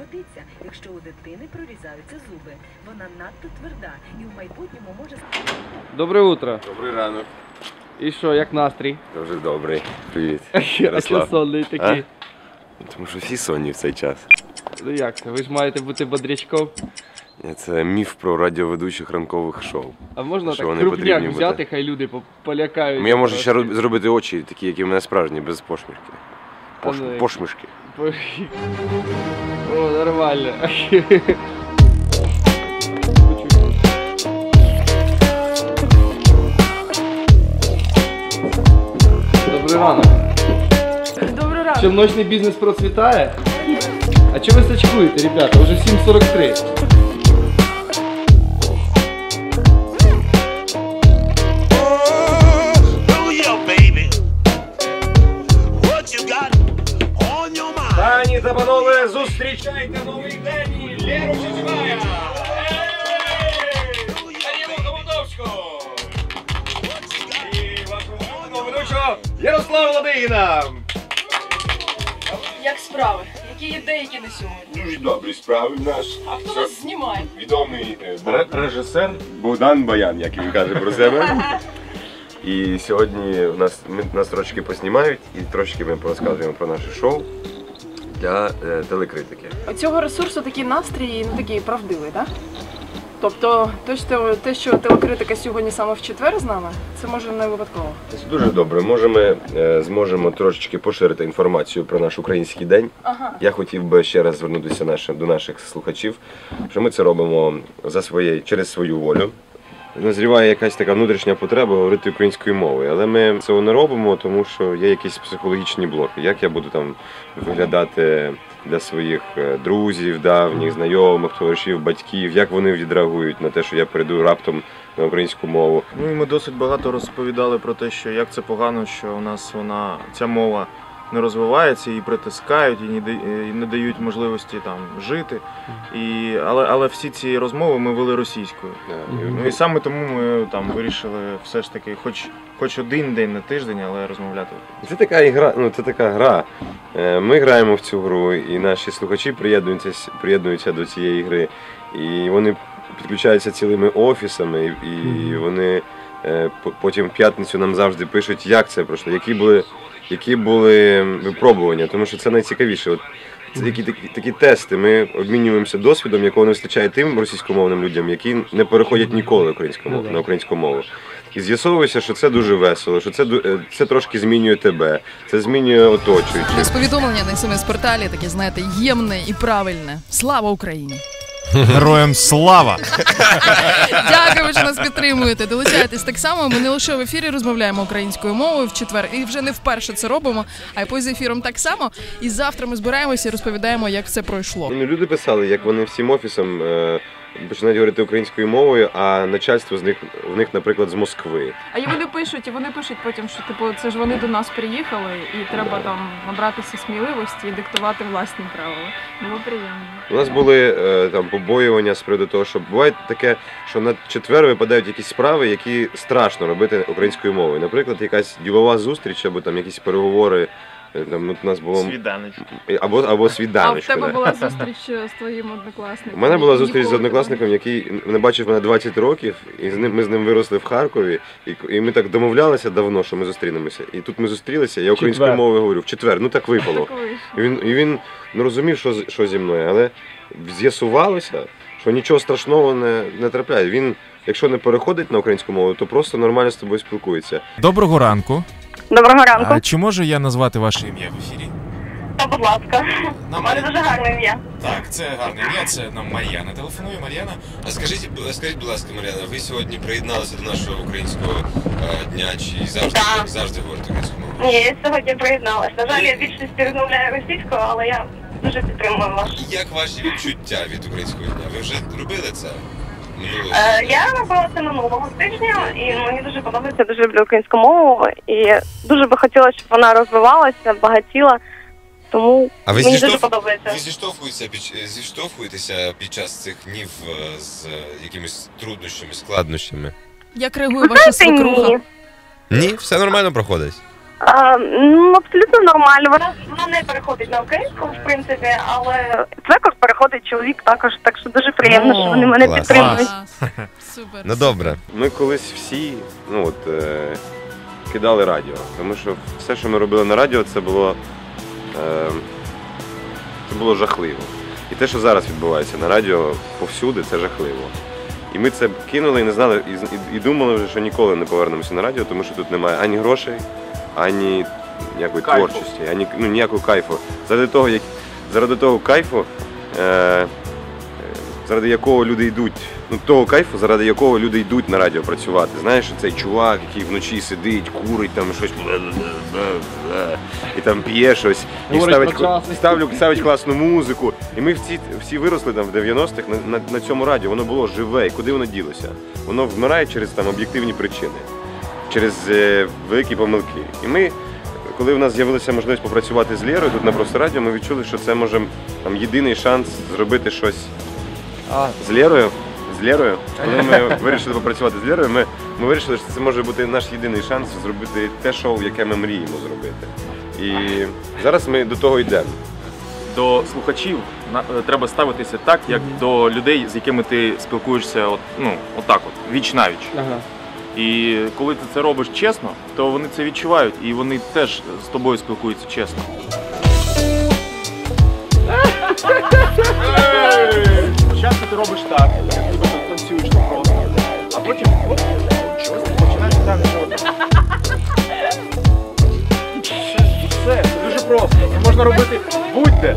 Годиться, якщо у дитини прорізаються зуби. Вона надто тверда і в майбутньому може Доброе утро. Добрий ранок. І що, як настрій? Дуже добрий. Привіт. Ярослав. сонний такий? Тому що всі сонні в цей час. Ну як це? Ви ж маєте бути бодрячком. Це міф про радіоведучих ранкових шоу. А можна Що так крупняк взяти, бути? хай люди по- полякають. Я можу ще зробити очі, такі, які в мене справжні, без пошмішки. Пош... Та ну, Пошмішки. О, нормально. Добрий ранок. Добрий ранок. Що ночний бізнес процвітає? А чого ви сачкуєте, ребята? Уже 7.43. зустрічайте новий день і Леру Чичвая! Анілу Командовську! І вашого ведучого Ярослава Ладигіна! Як справи? Які є деякі на сьогодні? Дуже добрі справи в нас. А хто вас знімає? Відомий е, Бо- режисер Богдан Баян, як він каже про себе. І сьогодні у нас, ми, нас трошки поснімають і трошки ми порозказуємо про наше шоу для е, телекритики. У цього ресурсу такий настрій не такий правдивий, так? Тобто те, що, те, що телекритика сьогодні саме в четвер з нами, це може не випадково. Це дуже добре. Може, ми е, зможемо трошечки поширити інформацію про наш український день. Ага. Я хотів би ще раз звернутися до наших слухачів, що ми це робимо за своє, через свою волю. Назріває якась така внутрішня потреба говорити українською мовою, але ми цього не робимо, тому що є якісь психологічні блоки. Як я буду там виглядати для своїх е, друзів, давніх, знайомих, товаришів, батьків, як вони відреагують на те, що я перейду раптом на українську мову. Ну і ми досить багато розповідали про те, що як це погано, що у нас вона ця мова не розвивається, її притискають і не, да- і не дають можливості там жити. І, але, але всі ці розмови ми вели російською. Е, Ну і саме тому ми там вирішили все ж таки, хоч, хоч один день на тиждень, але розмовляти. Це така ігра, ну це така гра. Е, Ми граємо в цю гру, і наші слухачі приєднуються, приєднуються до цієї гри. І вони підключаються цілими офісами, і, і вони е, потім в п'ятницю нам завжди пишуть, як це пройшло, які були, які були випробування, тому що це найцікавіше. От це такі, такі, такі тести. Ми обмінюємося досвідом, якого не вистачає тим російськомовним людям, які не переходять ніколи українську мову, на українську мову. І з'ясовується, що це дуже весело, що це, ду- е, це трошки змінює тебе, це змінює оточуючих. Без повідомлення на смс-порталі таке, знаєте, ємне і правильне. Слава Україні! Героям слава! Дякую, що нас підтримуєте. Долучайтесь так само. Ми не лише в ефірі розмовляємо українською мовою в четвер, і вже не вперше це робимо, а й поза ефіром так само. І завтра ми збираємося і розповідаємо, як це пройшло. Ну, люди писали, як вони всім офісом е, починають говорити українською мовою, а начальство з них в них, наприклад, з Москви. А і вони пишуть, і вони пишуть потім, що типу це ж вони до нас приїхали, і треба там набратися сміливості і диктувати власні правила. Було приємно. У нас були е, там побоювання з приводу того, що буває таке, що на четвер випадають якісь справи, які страшно робити українською мовою. Наприклад, якась ділова зустріч або там якісь переговори. Е, Там ну, у нас було Свіданочку. або або А в тебе да. була зустріч е, з твоїм однокласником? У мене була зустріч з Ніколи однокласником, який не бачив мене 20 років, і з ним ми з ним виросли в Харкові. І, і ми так домовлялися давно, що ми зустрінемося. І тут ми зустрілися. Я українською Четвер. мовою говорю в четвер. Ну так випало. Так вийшло. І він, і він не розумів, що, з- що зі мною, але з'ясувалося, що нічого страшного не, не трапляє. Він, якщо не переходить на українську мову, то просто нормально з тобою спілкується. Доброго ранку. Доброго ранку. А чи можу я назвати ваше ім'я в ефірі? Та, будь ласка. У мене дуже гарне ім'я. Так, це гарне ім'я, це нам Мар'яна. Телефонує Мар'яна. А скажіть, б- скажіть, будь ласка, Мар'яна, ви сьогодні приєдналися до нашого українського е, дня чи завжди, Так. завжди говорите українською мовою? Ні, я сьогодні приєдналась. На жаль, я більшості розмовляю російською, але я дуже підтримую вас. Як ваші відчуття від українського дня? Ви вже робили це? Е, я робила це минулого тижня, і мені дуже подобається, дуже люблю українську мову. І дуже би хотіла, щоб вона розвивалася, багатіла. Тому А ви мені дуже подобається. Ви зіштовхуєтеся під, зіштовхуєтеся під час цих днів е, з якимись труднощами, складнощами? Як реагує ваша свекруха? ні. Ні, все нормально проходить. А, ну, абсолютно нормально. Вона, вона не переходить на українську, в принципі, але цвекор переходить чоловік також, так що дуже приємно, що вони мене клас. підтримують. Супер. Ну добре. Ми колись всі ну, от, е, кидали радіо, тому що все, що ми робили на радіо, це було, е, це було жахливо. І те, що зараз відбувається на радіо повсюди, це жахливо. І ми це кинули і не знали, і, і, і думали вже, що ніколи не повернемося на радіо, тому що тут немає ані грошей, ані ніякої Кайфу. творчості, ані ну, ніякого кайфу. Заради того, як, заради того кайфу, е, е, заради якого люди йдуть, ну того кайфу, заради якого люди йдуть на радіо працювати. Знаєш, цей чувак, який вночі сидить, курить там щось і там п'є щось, і Говорить ставить, про ставлю, ставить класну музику. І ми всі, всі виросли там в 90-х на, на, на цьому радіо, воно було живе. І куди воно ділося? Воно вмирає через там об'єктивні причини, через е, великі помилки. І ми, коли в нас з'явилася можливість попрацювати з Лєрою тут на просто радіо, ми відчули, що це може там єдиний шанс зробити щось А, з Лєрою. З Лєрою, коли ми вирішили попрацювати з Лєрою, ми, ми вирішили, що це може бути наш єдиний шанс зробити те шоу, яке ми мріємо зробити. І зараз ми до того йдемо. До слухачів е, треба ставитися так, як до людей, з якими ти спілкуєшся, от, ну, отак от, віч навіч. ага. І коли ти це робиш чесно, то вони це відчувають і вони теж з тобою спілкуються чесно. Спочатку ти робиш так, ніби ти танцюєш так просто, а потім починаєш так. Все, це дуже просто. Це можна робити будь-де.